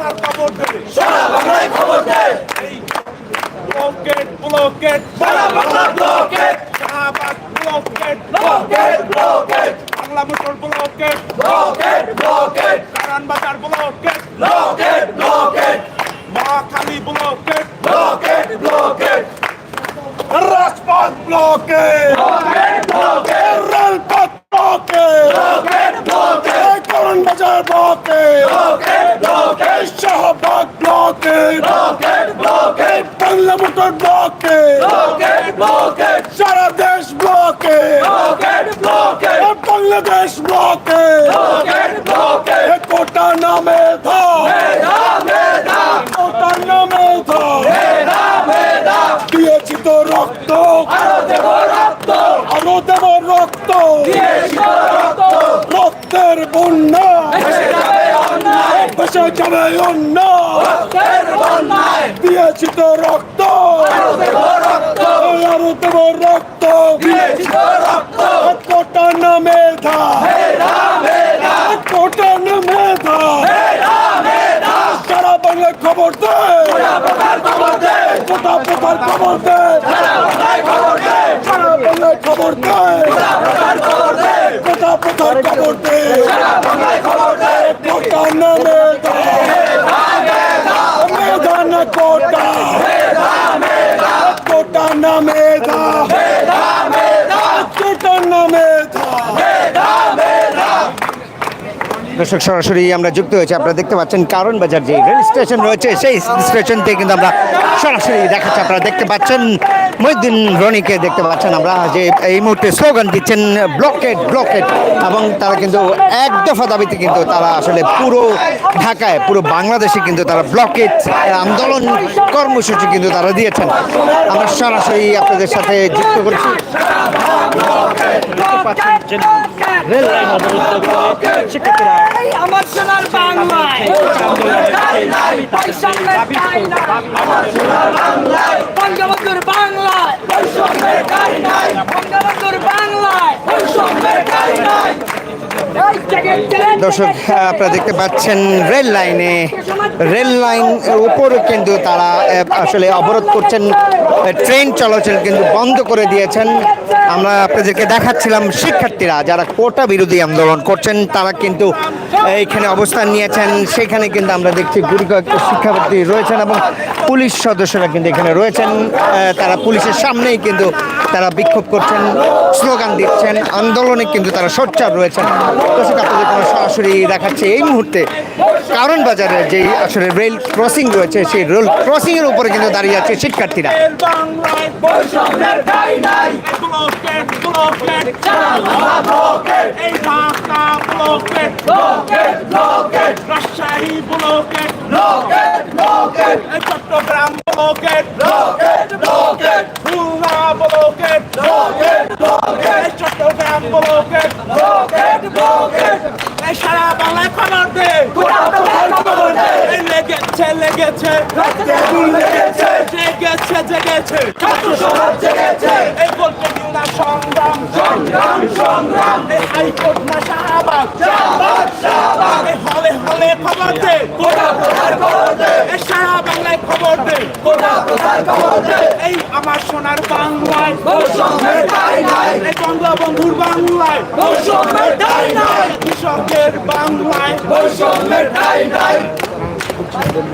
কথার খবর দে সারা বাংলায় খবর দে। এই ব্লকেট ব্লকেট সারা Bangla blockade Shahbag blockade blockade blockade Bangla Motor blockade blockade blockade Karwan Bazar blockade blockade blockade Mohakhali blockade blockade blockade রাজপথ blockade blockade blockade রেলপথ blockade blockade blockade Karwan Bazar blockade Shahbag blockade blockade blockade Bangla Motor blockade blockade blockade সারা দেশ blockade Bangladesh blockade কোটা নামে কোটা নামে দিয়েছি তো রক্ত। আরও দেব রক্ত। আরও দেব রক্ত। দিয়েছি তো রক্ত রক্তের বন্যা এসে যাবে ভেসে যাবে অন্য দিয়েছি তো রক্ত আরও দেব রক্ত কোটা ধা মেধা কোটা ধা মেধা সারা বাংলা খবর দে সারা প্রকার খবর দে সারা বাংলা খবর দে সারা প্রকার খবর দে কোটা প্রকার খবর দে সারা বাংলায় খবর দে কোটা নামে ধা মেধা না কোটা কোটা দর্শক, সরাসরি আমরা যুক্ত হয়েছে। আপনারা দেখতে পাচ্ছেন কারণ বাজার যে রেল স্টেশন রয়েছে, সেই স্টেশন থেকে কিন্তু আমরা সরাসরি দেখাচ্ছি। আপনারা দেখতে পাচ্ছেন, মহিউদ্দিন রনিকে দেখতে পাচ্ছেন আমরা, যে এই মুহূর্তে স্লোগান দিচ্ছেন, ব্লকেট ব্লকেট। এবং তারা কিন্তু এক দফা দাবিতে কিন্তু তারা আসলে পুরো ঢাকায়, পুরো বাংলাদেশে কিন্তু তারা ব্লকেট আন্দোলন কর্মসূচি কিন্তু তারা দিয়েছেন। আমরা সরাসরি আপনাদের সাথে যুক্ত করছি। রেল লাইন অবরুদ্ধ করে শিক্ষার্থীরা আমার সোনার বাংলায়! বৈষম্যের ঠাঁই নাই। বঙ্গবন্ধুর বাংলায়! বঙ্গবন্ধুর বাংলায়! এই জেগে জেগে দর্শক হ্যাঁ, আপনারা দেখতে পাচ্ছেন রেল লাইনে রেল লাইন উপরে কিন্তু তারা আসলে অবরোধ করছেন ট্রেন চলাচল কিন্তু বন্ধ করে দিয়েছেন। আমরা আপনাদেরকে দেখাচ্ছিলাম শিক্ষার্থীরা যারা কোটা বিরোধী আন্দোলন করছেন, তারা কিন্তু এইখানে অবস্থান নিয়েছেন। সেখানে কিন্তু আমরা দেখছি গুড়ি কয়েকটা শিক্ষার্থী রয়েছেন এবং পুলিশ সদস্যরা কিন্তু এখানে রয়েছেন। তারা পুলিশের সামনেই কিন্তু তারা বিক্ষোভ করছেন, স্লোগান দিচ্ছেন, আন্দোলনে কিন্তু তারা সোচ্চার রয়েছেন। আপনাদের সরাসরি দেখাচ্ছে এই মুহূর্তে কারণ বাজারে যে আসলে রেল ক্রসিং রয়েছে সেই রেল ক্রসিং এর উপরে কিন্তু দাঁড়িয়ে আছে শিক্ষার্থীরা এই সারা বাংলা খবর দে। লেগেছে লেগেছে জেগেছে। জেগেছে জেগেছে। এই বলতে দিও না সংগ্রাম। সংগ্রাম সংগ্রাম। এই হাইকোর্ট না শাহবাগ। শাহবাগ শাহবাগ। হলে খবর দে। কোটা প্রচার খবর দে। এই সারা বাংলায় খবর দে। কোটা প্রচার খবর দে। এই আমার সোনার বাংলায়। বৈষম্যের ঠাঁই নাই। এই বঙ্গবন্ধুর বাংলায়। বৈষম্যের ঠাঁই নাই। কৃষকের বাংলায়। বৈষম্যের ঠাঁই নাই।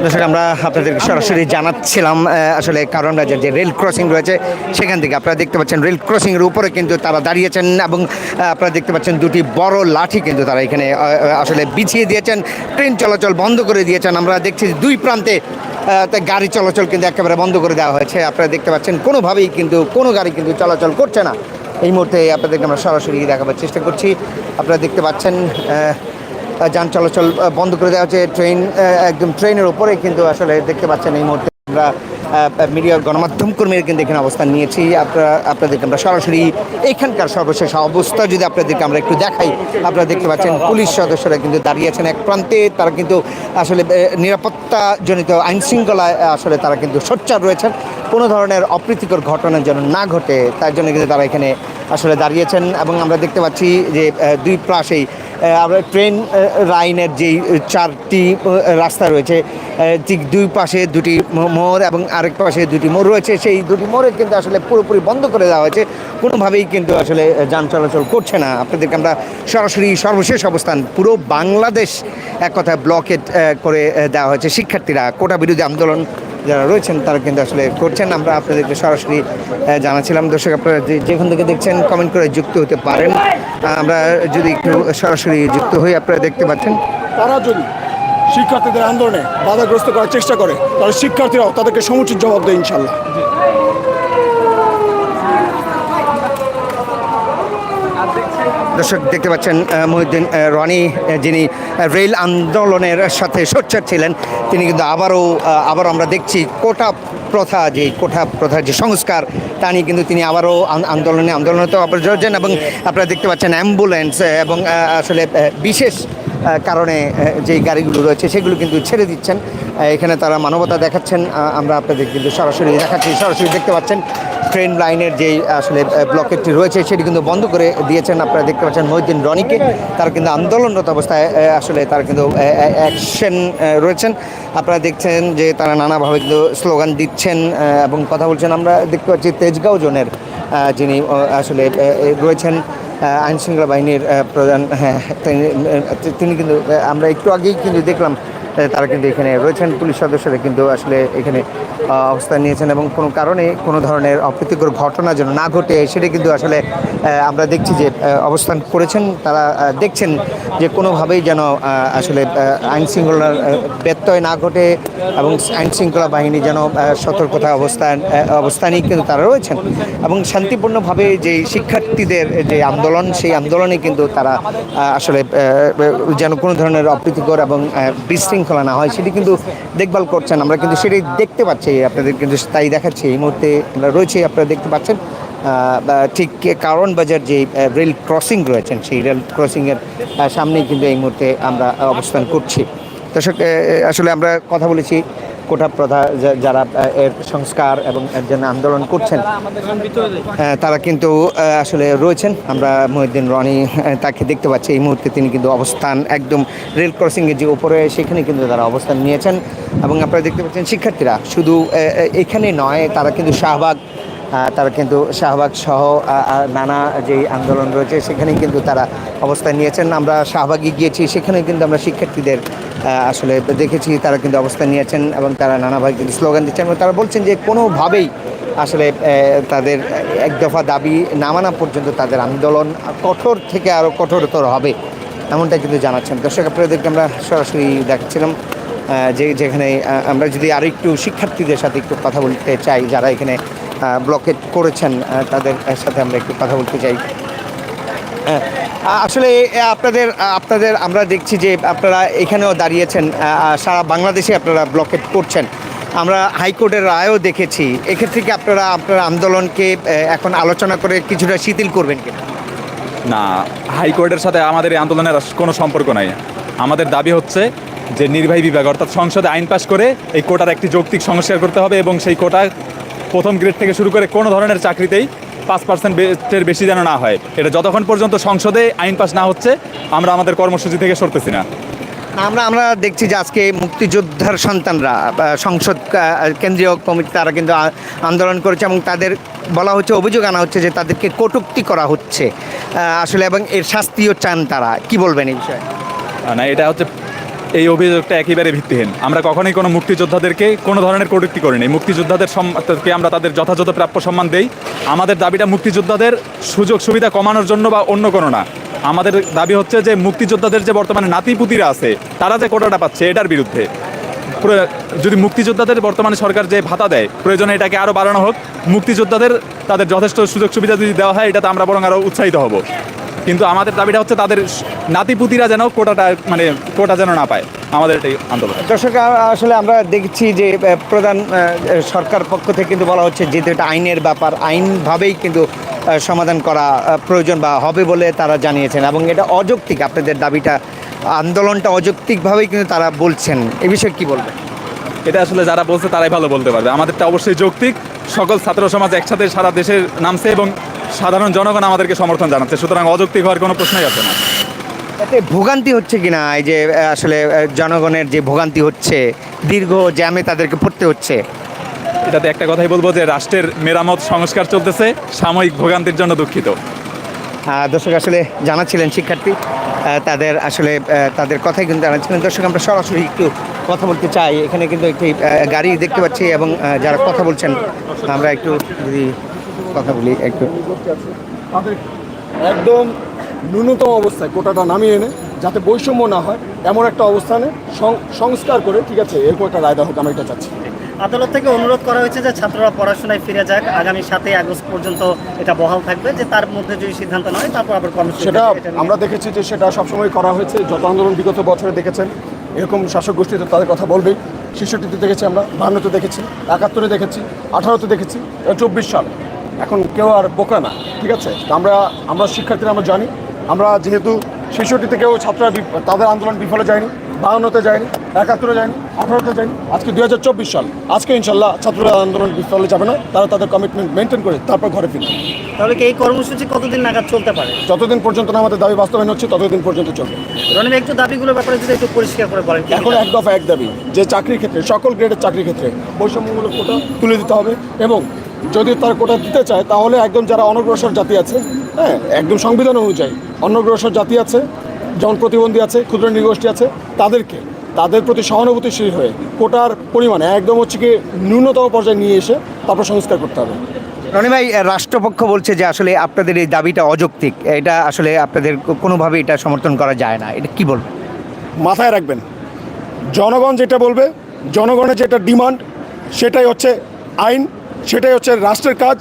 দর্শক আমরা আপনাদেরকে সরাসরি জানাচ্ছিলাম আসলে কারণ বাজার যে রেল ক্রসিং রয়েছে সেখান থেকে আপনারা দেখতে পাচ্ছেন রেল ক্রসিংয়ের উপরে কিন্তু তারা দাঁড়িয়েছেন এবং আপনারা দেখতে পাচ্ছেন দুটি বড় লাঠি কিন্তু তারা এখানে আসলে বিছিয়ে দিয়েছেন ট্রেন চলাচল বন্ধ করে দিয়েছেন। আমরা দেখছি দুই প্রান্তে আহ, তা গাড়ি চলাচল কিন্তু একেবারে বন্ধ করে দেওয়া হয়েছে। আপনারা দেখতে পাচ্ছেন কোনোভাবেই কিন্তু কোনো গাড়ি কিন্তু চলাচল করছে না। এই মুহূর্তে আপনাদেরকে আমরা সরাসরি দেখাবার চেষ্টা করছি। আপনারা দেখতে পাচ্ছেন যান চলাচল বন্ধ করে দেওয়া হচ্ছে ট্রেন একদম ট্রেনের উপরে কিন্তু আসলে দেখতে পাচ্ছেন এই মুহূর্তে আমরা মিডিয়া গণমাধ্যম কর্মীরা কিন্তু এখানে অবস্থান নিয়েছি। আপনারা, আপনাদেরকে আমরা সরাসরি এখানকার সর্বশেষ অবস্থা যদি আপনাদেরকে আমরা একটু দেখাই, আপনারা দেখতে পাচ্ছেন পুলিশ সদস্যরা কিন্তু দাঁড়িয়েছেন এক প্রান্তে। তারা কিন্তু আসলে নিরাপত্তাজনিত আইন শৃঙ্খলায় আসলে তারা কিন্তু সোচ্চার রয়েছেন। কোনো ধরনের অপ্রীতিকর ঘটনা যেন না ঘটে, তার জন্য কিন্তু তারা এখানে আসলে দাঁড়িয়েছেন এবং আমরা দেখতে পাচ্ছি যে দুই পাশেই আমরা ট্রেন লাইনের যেই চারটি রাস্তা রয়েছে ঠিক দুই পাশে দুটি মোড় এবং আরেক পাশে দুটি মোড় রয়েছে। সেই দুটি মোড়ে কিন্তু আসলে পুরোপুরি বন্ধ করে দেওয়া হয়েছে। কোনোভাবেই কিন্তু আসলে যান চলাচল করছে না। আপনাদেরকে আমরা সরাসরি সর্বশেষ অবস্থান পুরো বাংলাদেশ এক কথায় ব্লকেট করে দেওয়া হয়েছে। শিক্ষার্থীরা কোটা বিরোধী আন্দোলন যারা রয়েছেন তারা কিন্তু আসলে করছেন। আমরা আপনাদেরকে সরাসরি আহ, জানাচ্ছিলাম দর্শক আপনারা যেখান থেকে দেখছেন কমেন্ট করে যুক্ত হতে পারেন। আমরা যদি একটু সরাসরি যুক্ত হই আপনারা দেখতে পাচ্ছেন। তারা যদি শিক্ষার্থীদের আন্দোলনে বাধাগ্রস্ত করার চেষ্টা করে, তাহলে শিক্ষার্থীরাও তাদেরকে সমুচিত জবাব দেয় ইনশাল্লাহ দর্শক, দেখতে পাচ্ছেন মহিউদ্দিন রনি যিনি রেল আন্দোলনের সাথে সোচ্চার ছিলেন, তিনি কিন্তু আবারও আবারও আমরা দেখছি কোটা প্রথা, যে কোটা প্রথার যে সংস্কার, তা নিয়ে কিন্তু তিনি আবারও আন্দোলনে আন্দোলনে তো আবার এবং আপনারা দেখতে পাচ্ছেন অ্যাম্বুলেন্স এবং আসলে বিশেষ কারণে যেই গাড়িগুলো রয়েছে সেগুলো কিন্তু ছেড়ে দিচ্ছেন। এখানে তারা মানবতা দেখাচ্ছেন। আমরা আপনাদের কিন্তু সরাসরি দেখাচ্ছি, সরাসরি দেখতে পাচ্ছেন। ট্রেন লাইনের যেই আসলে ব্লকেটটি রয়েছে, সেটি কিন্তু বন্ধ করে দিয়েছেন। আপনারা দেখতে পাচ্ছেন মহিউদ্দিন রনিকে। তারা কিন্তু আন্দোলনরত অবস্থায় আসলে তার কিন্তু অ্যাকশন রয়েছেন। আপনারা দেখছেন যে তারা নানাভাবে কিন্তু স্লোগান দিচ্ছেন এবং কথা বলছেন। আমরা দেখতে পাচ্ছি তেজগাঁও জোনের যিনি আসলে রয়েছেন। আইন শৃঙ্খলা বাহিনীর প্রধান হ্যাঁ তিনি কিন্তু আমরা একটু আগেই কিন্তু দেখলাম তারা কিন্তু এখানে রয়েছেন। পুলিশ সদস্যরা কিন্তু আসলে এখানে অবস্থান নিয়েছেন এবং কোনো কারণে কোনো ধরনের অপ্রীতিকর ঘটনা যেন না ঘটে সেটা কিন্তু আসলে আমরা দেখছি যে অবস্থান করেছেন। তারা দেখছেন যে কোনোভাবেই যেন আসলে আইন শৃঙ্খলার ব্যত্যয় না ঘটে এবং আইন শৃঙ্খলা বাহিনী যেন সতর্কতা অবস্থান অবস্থানেই কিন্তু তারা রয়েছেন। এবং শান্তিপূর্ণভাবে যে শিক্ষার্থীদের যে আন্দোলন সেই আন্দোলনে কিন্তু তারা আসলে যেন কোনো ধরনের অপ্রীতিকর এবং আহ, বিশৃঙ্খলা না হয়, সেটি কিন্তু দেখভাল করছেন। আমরা কিন্তু সেটি দেখতে পাচ্ছি, আপনাদের কিন্তু তাই দেখাচ্ছি। এই মুহূর্তে আমরা রয়েছে, আপনারা দেখতে পাচ্ছেন ঠিক কারণ বাজার যে রেল ক্রসিং রয়েছেন, সেই রেল ক্রসিংয়ের সামনেই কিন্তু এই মুহূর্তে আমরা অবস্থান করছি। দর্শক আসলে আমরা কথা বলেছি কোটা প্রধা যারা এর সংস্কার এবং এর জন্য আন্দোলন করছেন তারা কিন্তু আসলে রয়েছেন। আমরা মহিউদ্দিন রনি তাকে দেখতে পাচ্ছি। এই মুহূর্তে তিনি কিন্তু অবস্থান একদম রেল ক্রসিংয়ের যে উপরে, সেখানে কিন্তু তারা অবস্থান নিয়েছেন। এবং আপনারা দেখতে পাচ্ছেন, শিক্ষার্থীরা শুধু এখানে নয়, তারা কিন্তু শাহবাগ তারা কিন্তু শাহবাগ সহ নানা যে আন্দোলন রয়েছে সেখানে কিন্তু তারা অবস্থান নিয়েছেন। আমরা শাহবাগে গিয়েছি সেখানে কিন্তু আমরা শিক্ষার্থীদের আসলে দেখেছি তারা কিন্তু অবস্থান নিয়েছেন এবং তারা নানাভাবে কিন্তু স্লোগান দিচ্ছেন এবং তারা বলছেন যে কোনোভাবেই আসলে তাদের এক দফা দাবি না মানা পর্যন্ত তাদের আন্দোলন কঠোর থেকে আরও কঠোরতর হবে এমনটাই কিন্তু জানাচ্ছেন। দর্শক আপনাদেরকে আমরা সরাসরি দেখাচ্ছিলাম আহ, যে যেখানে আমরা যদি আরও একটু শিক্ষার্থীদের সাথে একটু কথা বলতে চাই যারা এখানে ব্লকেট করেছেন তাদের সাথে আমরা একটু কথা বলতে চাই। হ্যাঁ, আসলে আপনাদের আপনাদের আমরা দেখছি যে আপনারা এখানেও দাঁড়িয়েছেন সারা বাংলাদেশে আপনারা ব্লকেট করছেন। আমরা হাইকোর্টের রায়ও দেখেছি। এক্ষেত্রে কি আপনারা আপনার আন্দোলনকে এখন আলোচনা করে কিছুটা শিথিল করবেন কিনা? না হাইকোর্টের সাথে আমাদের এই আন্দোলনের কোনো সম্পর্ক নাই। আমাদের দাবি হচ্ছে যে নির্বাহী বিভাগ অর্থাৎ সংসদে আইন পাশ করে এই কোটার একটি যৌক্তিক সংস্কার করতে হবে এবং সেই কোটা প্রথম গ্রেড থেকে শুরু করে কোনো ধরনের চাকরিতেই পাঁচ পার্সেন্ট বের বেশি যেন না হয়। এটা যতক্ষণ পর্যন্ত সংসদে আইন পাস না হচ্ছে আমরা আমাদের কর্মসূচি থেকে সরতেছি না। আমরা আমরা দেখছি যে আজকে মুক্তিযোদ্ধার সন্তানরা সংসদ কেন্দ্রীয় কমিটি তারা কিন্তু আন্দোলন করেছে এবং তাদের বলা হচ্ছে অভিযোগ আনা হচ্ছে যে তাদেরকে কটুক্তি করা হচ্ছে। আসলে এবং এর শাস্তিও চান তারা। কি বলবেন এই বিষয়ে? না এটা হচ্ছে এই অভিযোগটা একেবারে ভিত্তিহীন। আমরা কখনোই কোনো মুক্তিযোদ্ধাদেরকে কোনো ধরনের কটূক্তি করিনি। মুক্তিযোদ্ধাদের সম্মানকে আমরা তাদের যথাযথ প্রাপ্য সম্মান দেই। আমাদের দাবিটা মুক্তিযোদ্ধাদের সুযোগ সুবিধা কমানোর জন্য বা অন্য কোনো না। আমাদের দাবি হচ্ছে যে মুক্তিযোদ্ধাদের যে বর্তমানে নাতিপুতিরা আছে, তারা যে কোটাটা পাচ্ছে, এটার বিরুদ্ধে। যদি মুক্তিযোদ্ধাদের বর্তমানে সরকার যে ভাতা দেয়, প্রয়োজনে এটাকে আরও বাড়ানো হোক। মুক্তিযোদ্ধাদের তাদের যথেষ্ট সুযোগ সুবিধা যদি দেওয়া হয় এটাতে আমরা বরং আরও উৎসাহিত হব। কিন্তু আমাদের দাবিটা হচ্ছে তাদের নাতিপুতিরা যেন কোটাটা মানে কোটা যেন না পায়। আমাদের এটাই আন্দোলন। দর্শক আসলে আমরা দেখছি যে প্রধান সরকার পক্ষ থেকে কিন্তু বলা হচ্ছে যেহেতু এটা আইনের ব্যাপার আইনভাবেই কিন্তু সমাধান করা প্রয়োজন বা হবে বলে তারা জানিয়েছেন এবং এটা অযৌক্তিক। আপনাদের দাবিটা আন্দোলনটা অযৌক্তিকভাবেই কিন্তু তারা বলছেন। এ বিষয়ে কি বলবেন? এটা আসলে যারা বলছে তারাই ভালো বলতে পারবে। আমাদেরটা অবশ্যই যৌক্তিক। সকল ছাত্র সমাজ একসাথে সারা দেশের নামছে এবং সাধারণ জনগণ আমাদেরকে সমর্থন জানাচ্ছে। সুতরাং অযৌক্তিক হওয়ার কোনো প্রশ্নই আছে না। এতে ভোগান্তি হচ্ছে কিনা? এই যে আসলে জনগণের যে ভোগান্তি হচ্ছে দীর্ঘ জ্যামে তাদেরকে পড়তে হচ্ছে। এটাতে একটা কথাই বলব যে রাষ্ট্রের মেরামত সংস্কার চলতেছে সাময়িক ভোগান্তির জন্য দুঃখিত। দর্শক আসলে জানাচ্ছিলেন শিক্ষার্থী তাদের আসলে তাদের কথাই কিন্তু জানাচ্ছিলেন। দর্শক আমরা সরাসরি একটু কথা বলতে চাই। এখানে কিন্তু একটি গাড়ি দেখতে পাচ্ছি এবং যারা কথা বলছেন আমরা একটু যদি কথা বলি একটু। তাদের একদম ন্যূনতম অবস্থায় কোটাটা নামিয়ে এনে যাতে বৈষম্য না হয় এমন একটা অবস্থানে সং- সংস্কার করে ঠিক আছে এরকম একটা রায় দেওয়া হোক আমি এটা চাচ্ছি। আদালত থেকে অনুরোধ করা হয়েছে যে ছাত্ররা পড়াশোনায় ফিরে যাক আগামী সাতই আগস্ট পর্যন্ত এটা বহাল থাকবে যে তার মধ্যে যদি সিদ্ধান্ত না হয় তারপর আবার কর্মসূচি সেটা আমরা দেখেছি যে সেটা সবসময় করা হয়েছে যত আন্দোলন বিগত বছরে দেখেছেন এরকম শাসক গোষ্ঠী তো তাদের কথা বলবেই। ছেষট্টিতে দেখেছি আমরা বাহান্নতে দেখেছি একাত্তরে দেখেছি আঠারোতে দেখেছি চব্বিশ সাল। এখন কেউ আর বোকা না ঠিক আছে? আমরা আমরা শিক্ষার্থীরা আমরা জানি আমরা যেহেতু ছেষট্টিতে কেউ ছাত্ররা তাদের আন্দোলন বিফলে যায়নি বাহান্নতে যায়নি একাত্তরে যায়নি আঠারোতে যায়নি আজকে হাজার চব্বিশ সাল আজকে ইনশাল্লাহ ছাত্ররা আন্দোলন বিফলে যাবে না তারা তাদের কমিটমেন্ট মেনটেন করে তারপর ঘরে ফিরবে। তাহলে এই কর্মসূচি কতদিন নাগাদ চলতে পারে? যতদিন পর্যন্ত না আমাদের দাবি বাস্তবায়ন হচ্ছে ততদিন পর্যন্ত চলবে। রনিম একটু দাবিগুলোর ব্যাপারে যদি একটু পরিষ্কার করে বলেন এখন এক দফা এক দাবি যে চাকরির ক্ষেত্রে সকল গ্রেডের চাকরির ক্ষেত্রে বৈষম্যমূলক কোটা তুলে দিতে হবে এবং যদি তার কোটা দিতে চায় তাহলে একদম যারা অনগ্রসর জাতি আছে হ্যাঁ একদম সংবিধান অনুযায়ী অনগ্রসর জাতি আছে যেমন প্রতিবন্ধী আছে ক্ষুদ্র নৃগোষ্ঠী আছে তাদেরকে তাদের প্রতি সহানুভূতিশীল হয়ে কোটার পরিমাণে একদম হচ্ছে কি ন্যূনতম পর্যায়ে নিয়ে এসে তারপর সংস্কার করতে হবে। রনি ভাই রাষ্ট্রপক্ষ বলছে যে আসলে আপনাদের এই দাবিটা অযৌক্তিক। এটা আসলে আপনাদের কোনোভাবে এটা সমর্থন করা যায় না। এটা কি বলবেন? মাথায় রাখবেন জনগণ যেটা বলবে জনগণের যেটা ডিমান্ড সেটাই হচ্ছে আইন সেটাই হচ্ছে রাষ্ট্রের কাজ।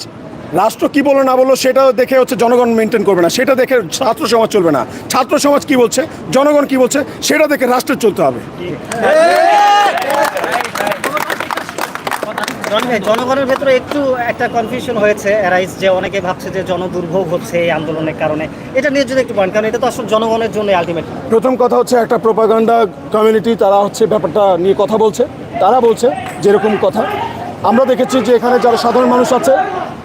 রাষ্ট্র কি বলো না বলো সেটা দেখে হচ্ছে জনগণ মেনটেন করবে না। সেটা দেখে ছাত্র সমাজ চলবে না। ছাত্র সমাজ কি বলছে জনগণ কি বলছে সেটা দেখে রাষ্ট্রের চলতে হবে। জনগণের ভেতরে একটু একটা কনফিউশন হয়েছে এরাইজ যে অনেকে ভাবছে যে জনদুর্ভোগ হচ্ছে এই আন্দোলনের কারণে। এটা নিয়ে যদি একটু বলেন কারণ এটা তো আসলে জনগণের জন্য আলটিমেট প্রথম কথা হচ্ছে একটা প্রোপাগান্ডা কমিউনিটি তারা হচ্ছে ব্যাপারটা নিয়ে কথা বলছে। তারা বলছে যেরকম কথা। আমরা দেখেছি যে এখানে যারা সাধারণ মানুষ আছে,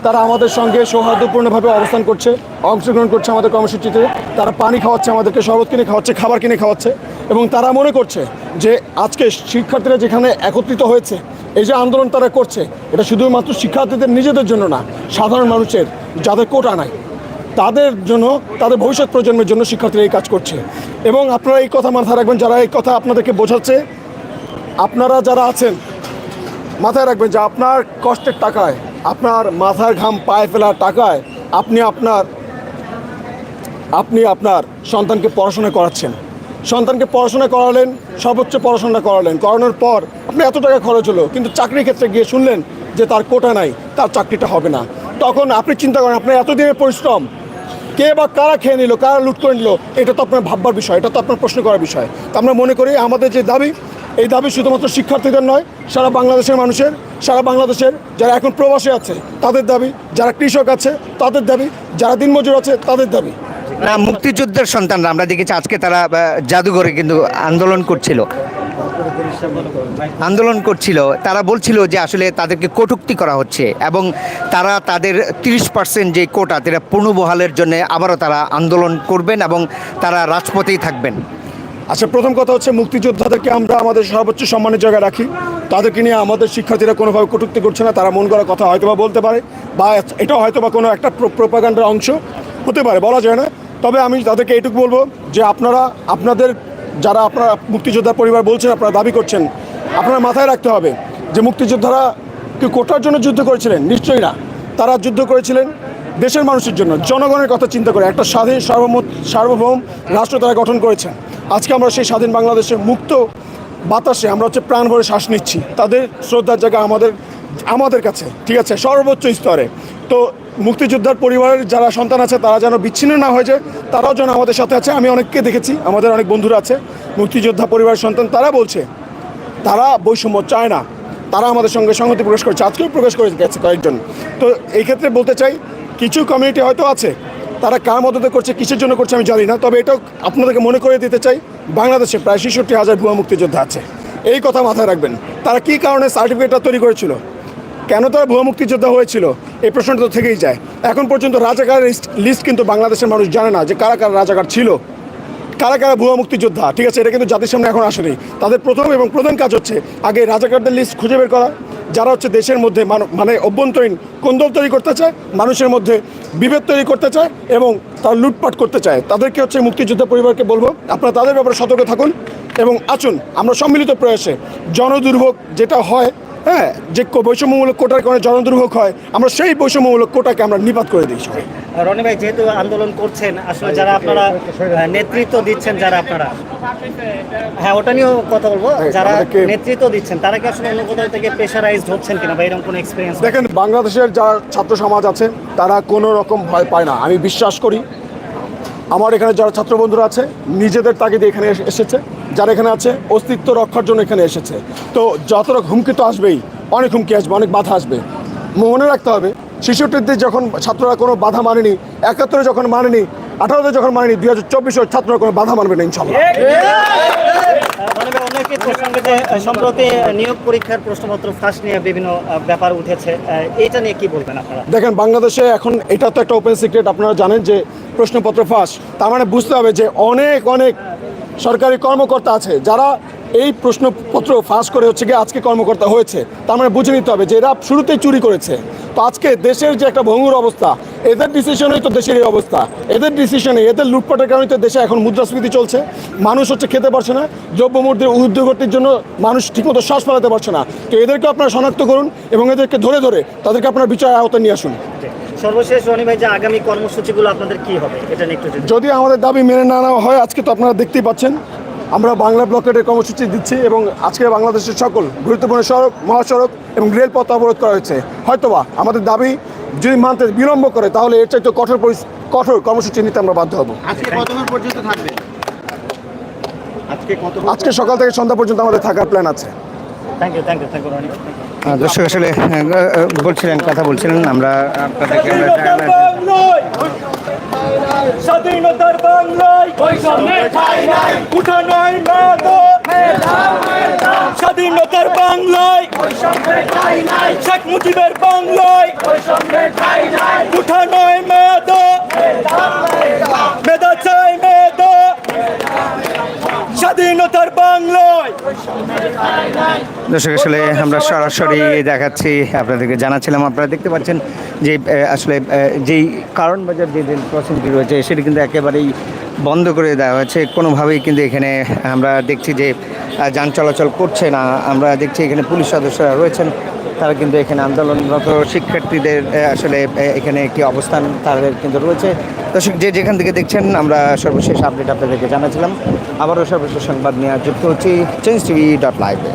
তারা আমাদের সঙ্গে সৌহার্দ্যপূর্ণভাবে অবস্থান করছে, অংশগ্রহণ করছে আমাদের কর্মসূচিতে। তারা পানি খাওয়াচ্ছে, আমাদেরকে শরবত কিনে খাওয়াচ্ছে, খাবার কিনে খাওয়াচ্ছে এবং তারা মনে করছে যে আজকে শিক্ষার্থীরা যেখানে একত্রিত হয়েছে, এই যে আন্দোলন তারা করছে, এটা শুধুমাত্র শিক্ষার্থীদের নিজেদের জন্য না, সাধারণ মানুষের, যাদের কোটা নাই, তাদের জন্য, তাদের ভবিষ্যৎ প্রজন্মের জন্য শিক্ষার্থীরা এই কাজ করছে। এবং আপনারা এই কথা মাথায় রাখবেন, যারা এই কথা আপনাদেরকে বোঝাচ্ছে, আপনারা যারা আছেন মাথায় রাখবেন যে আপনার কষ্টের টাকায়, আপনার মাথার ঘাম পায়ে ফেলার টাকায় আপনি আপনার আপনি আপনার সন্তানকে পড়াশোনা করাচ্ছেন। সন্তানকে পড়াশোনা করালেন, সর্বোচ্চ পড়াশোনা করালেন। করানোর পর আপনি এত টাকা খরচ হলো, কিন্তু চাকরির ক্ষেত্রে গিয়ে শুনলেন যে তার কোটা নাই, তার চাকরিটা হবে না। তখন আপনি চিন্তা করেন, আপনার এতদিনের পরিশ্রম, কে বা কারা খেয়ে নিল, কারা লুট করে নিল, এটা তো আপনার ভাববার বিষয়, এটা তো আপনার প্রশ্ন করার বিষয়। তো আমরা মনে করি আমাদের যে দাবি এই দাবি শুধুমাত্র শিক্ষার্থীদের নয়, সারা বাংলাদেশের মানুষের, সারা বাংলাদেশের যারা এখন প্রবাসে আছে, তাদের দাবি, যারা কৃষক আছে, তাদের দাবি, যারা দিনমজুর আছে, তাদের দাবি। না, মুক্তিযুদ্ধের সন্তানরা, আমরা দেখেছি আজকে তারা জাদুঘরে কিন্তু আন্দোলন করছিল। আন্দোলন করছিল। তারা বলছিল যে আসলে তাদেরকে কটুক্তি করা হচ্ছে এবং তারা তাদের তিরিশ পার্সেন্ট যে কোটা, তারা পুনর্বহালের জন্য আবারও তারা আন্দোলন করবেন এবং তারা রাজপথেই থাকবেন। আচ্ছা প্রথম কথা হচ্ছে মুক্তিযোদ্ধাদেরকে আমরা আমাদের সর্বোচ্চ সম্মানের জায়গায় রাখি। তাদেরকে নিয়ে আমাদের শিক্ষার্থীরা কোনোভাবে কটুক্তি করছে না, তারা মন করা কথা হয়তো বা বলতে পারে বা এটাও হয়তো বা কোনো একটা প্রোপাগান্ডার অংশ হতে পারে, বলা যায় না। তবে আমি তাদেরকে এইটুকু বলব যে আপনারা, আপনাদের যারা আপনারা মুক্তিযোদ্ধার পরিবার বলছেন, আপনারা দাবি করছেন, আপনারা মাথায় রাখতে হবে যে মুক্তিযোদ্ধারা কি কোটার জন্য যুদ্ধ করেছিলেন? নিশ্চয়ই না। তারা যুদ্ধ করেছিলেন দেশের মানুষের জন্য। জনগণের কথা চিন্তা করে একটা স্বাধীন সার্বমত সার্বভৌম রাষ্ট্র তারা গঠন করেছেন আজকে আমরা সেই স্বাধীন বাংলাদেশে মুক্ত বাতাসে আমরা হচ্ছে প্রাণ ভরে শ্বাস নিচ্ছি। তাদের শ্রদ্ধার জায়গা আমাদের আমাদের কাছে, ঠিক আছে? সর্বোচ্চ স্তরে। তো মুক্তিযোদ্ধার পরিবারের যারা সন্তান আছে, তারা যেন বিচ্ছিন্ন না হয়ে যায়, তারাও যেন আমাদের সাথে আছে। আমি অনেককে দেখেছি, আমাদের অনেক বন্ধুরা আছে, মুক্তিযোদ্ধা পরিবারের সন্তান, তারা বলছে, তারা বৈষম্য চায় না। তারা আমাদের সঙ্গে সংহতি প্রকাশ করছে। আজকেও প্রকাশ করে গেছে কয়েকজন। তো এই ক্ষেত্রে বলতে চাই, কিছু কমিউনিটি হয়তো আছে তারা কার মদতে করছে, কিসের জন্য করছে আমি জানি না, তবে এটাও আপনাদেরকে মনে করে দিতে চাই, বাংলাদেশে প্রায় ছেষট্টি হাজার ভুয়া মুক্তিযোদ্ধা আছে। এই কথা মাথায় রাখবেন। তারা কি কারণে সার্টিফিকেটটা তৈরি করেছিল? কেন তারা ভুয়া মুক্তিযোদ্ধা হয়েছিল? এই প্রশ্নটা তো থেকেই যায়। এখন পর্যন্ত রাজাকারের লিস্ট কিন্তু বাংলাদেশের মানুষ জানে না যে কারা কারা রাজাকার ছিল। কারা কারা ভুয়া মুক্তিযোদ্ধা? ঠিক আছে, এটা কিন্তু জাতির সামনে এখন আসেনি। তাদের প্রথম এবং প্রধান কাজ হচ্ছে আগে রাজাকারদের লিস্ট খুঁজে বের করা যারা হচ্ছে দেশের মধ্যে মানে অভ্যন্তরীণ কোন্দল তৈরি করতে চায়, মানুষের মধ্যে বিভেদ তৈরি করতে চায় এবং তারা লুটপাট করতে চায়, তাদেরকে হচ্ছে মুক্তিযোদ্ধা পরিবারকে বলব, আপনারা তাদের ব্যাপারে সতর্ক থাকুন এবং আসুন, আমরা সম্মিলিত প্রয়াসে জনদুর্ভোগ যেটা হয় হ্যাঁ যে বৈষম্যমূলক কোটার কারণে জনদুর্ভোগ হয়, আমরা সেই বৈষম্যমূলক কোটাকে আমরা নিপাত করে দিই সবাই। রনি ভাই যেহেতু আন্দোলন করছেন আসলে যারা আপনারা নেতৃত্ব দিচ্ছেন যারা আপনারা? হ্যাঁ ওটা নিয়েও কথা বলব। যারা নেতৃত্ব দিচ্ছেন তারা কি আসলে অন্য কোথাও থেকে প্রেশারাইজড হচ্ছেন কিনা বা এরকম কোনো এক্সপিরিয়েন্স দেখেন বাংলাদেশের যারা ছাত্র সমাজ আছে তারা কোনো রকম ভয় পায় না। আমি বিশ্বাস করি আমার এখানে যারা ছাত্র বন্ধুরা আছে নিজেদের তাগিদে এখানে এসে- এসেছে যারা এখানে আছে অস্তিত্ব রক্ষার জন্য এখানে এসেছে। তো যত রকম হুমকি তো আসবেই অনেক হুমকি আসবে অনেক বাধা আসবে। মনে রাখতে হবে শিশুটিতে যখন ছাত্ররা কোনো বাধা মানেনি একাত্তরে যখন মানেনি আঠারোতে যখন মানেনি দুই হাজার চব্বিশে ছাত্ররা কোনো বাধা মানবে না ইনশাল্লাহ। সম্প্রতি নিয়োগ পরীক্ষার প্রশ্নপত্র ফাঁস নিয়ে বিভিন্ন ব্যাপার উঠেছে এটা নিয়ে কি বলবেন আপনারা? দেখেন বাংলাদেশে এখন এটা তো একটা ওপেন সিক্রেট আপনারা জানেন যে প্রশ্নপত্র ফাঁস। তার মানে বুঝতে হবে যে অনেক অনেক সরকারি কর্মকর্তা আছে যারা এই প্রশ্নপত্র ফাঁস করে হচ্ছে গিয়ে আজকে কর্মকর্তা হয়েছে। তার মানে বুঝে নিতে হবে যে এরা শুরুতেই চুরি করেছে। তো আজকে দেশের যে একটা ভঙ্গুর অবস্থা এদের ডিসিশনেই তো দেশের এই অবস্থা। এদের ডিসিশনে এদের লুটপাটের কারণে তো দেশে এখন মুদ্রাস্ফীতি চলছে। মানুষ হচ্ছে খেতে পারছে না দ্রব্যমূর্তির উদ্যোগতির জন্য মানুষ ঠিকমতো শ্বাস ফেলাতে পারছে না। তো এদেরকে আপনারা শনাক্ত করুন এবং এদেরকে ধরে ধরে তাদেরকে আপনার বিচার আওতায় নিয়ে আসুন। সর্বশেষ রনি ভাই যে আগামী কর্মসূচিগুলো আপনাদের কি হবে? এটা নিয়ে একটু যদি যদি আমাদের দাবি মেনে না নেওয়া হয় আজকে তো আপনারা দেখতেই পাচ্ছেন আমরা বাংলা ব্লকেটের কর্মসূচি দিচ্ছি এবং আজকে বাংলাদেশের সকল গুরুত্বপূর্ণ সড়ক মহাসড়ক এবং রেলপথ অবরোধ করা হয়েছে। হয়তোবা আমাদের দাবি যদি মানতে বিলম্ব করে তাহলে এর চাইতে কঠোর কঠোর কর্মসূচি নিতে আমরা বাধ্য হব। আজকে কতক্ষণ পর্যন্ত থাকবে? আজকে সকাল থেকে সন্ধ্যা পর্যন্ত আমাদের থাকার প্ল্যান আছে। Thank you thank you thank you Rony ভাই আহ, দর্শক আসলে বলছিলেন কথা বলছিলেন আমরা আপনাদেরকে আমরা- স্বাধীনতার বাংলায় মাদো স্বাধীনতার বাংলায় শেখ মুজিবের বাংলায় ঠাই নাই। মেধা চাই মেধা। স্বাধীনতার বাংলায়। দর্শক, আসলে আমরা সরাসরি দেখাচ্ছি, আপনাদেরকে জানাচ্ছিলাম, আপনারা দেখতে পাচ্ছেন যে আসলে যেই কারণ বাজার যে ক্রসিংটি রয়েছে, সেটি কিন্তু একেবারেই বন্ধ করে দেওয়া হয়েছে। কোনোভাবেই কিন্তু এখানে আমরা দেখছি যে যান চলাচল করছে না। আমরা দেখছি এখানে পুলিশ সদস্যরা রয়েছেন। তারা কিন্তু এখানে আন্দোলনরত শিক্ষার্থীদের আসলে এখানে একটি অবস্থান তাদের কিন্তু রয়েছে। দর্শক, যে যেখান থেকে দেখছেন, আমরা সর্বশেষ আপডেট আপনাদেরকে জানাচ্ছিলাম আবারও সর্বশেষ সংবাদ নিয়ে যুক্ত হচ্ছি, চেঞ্জ টিভি ডট লাইভে।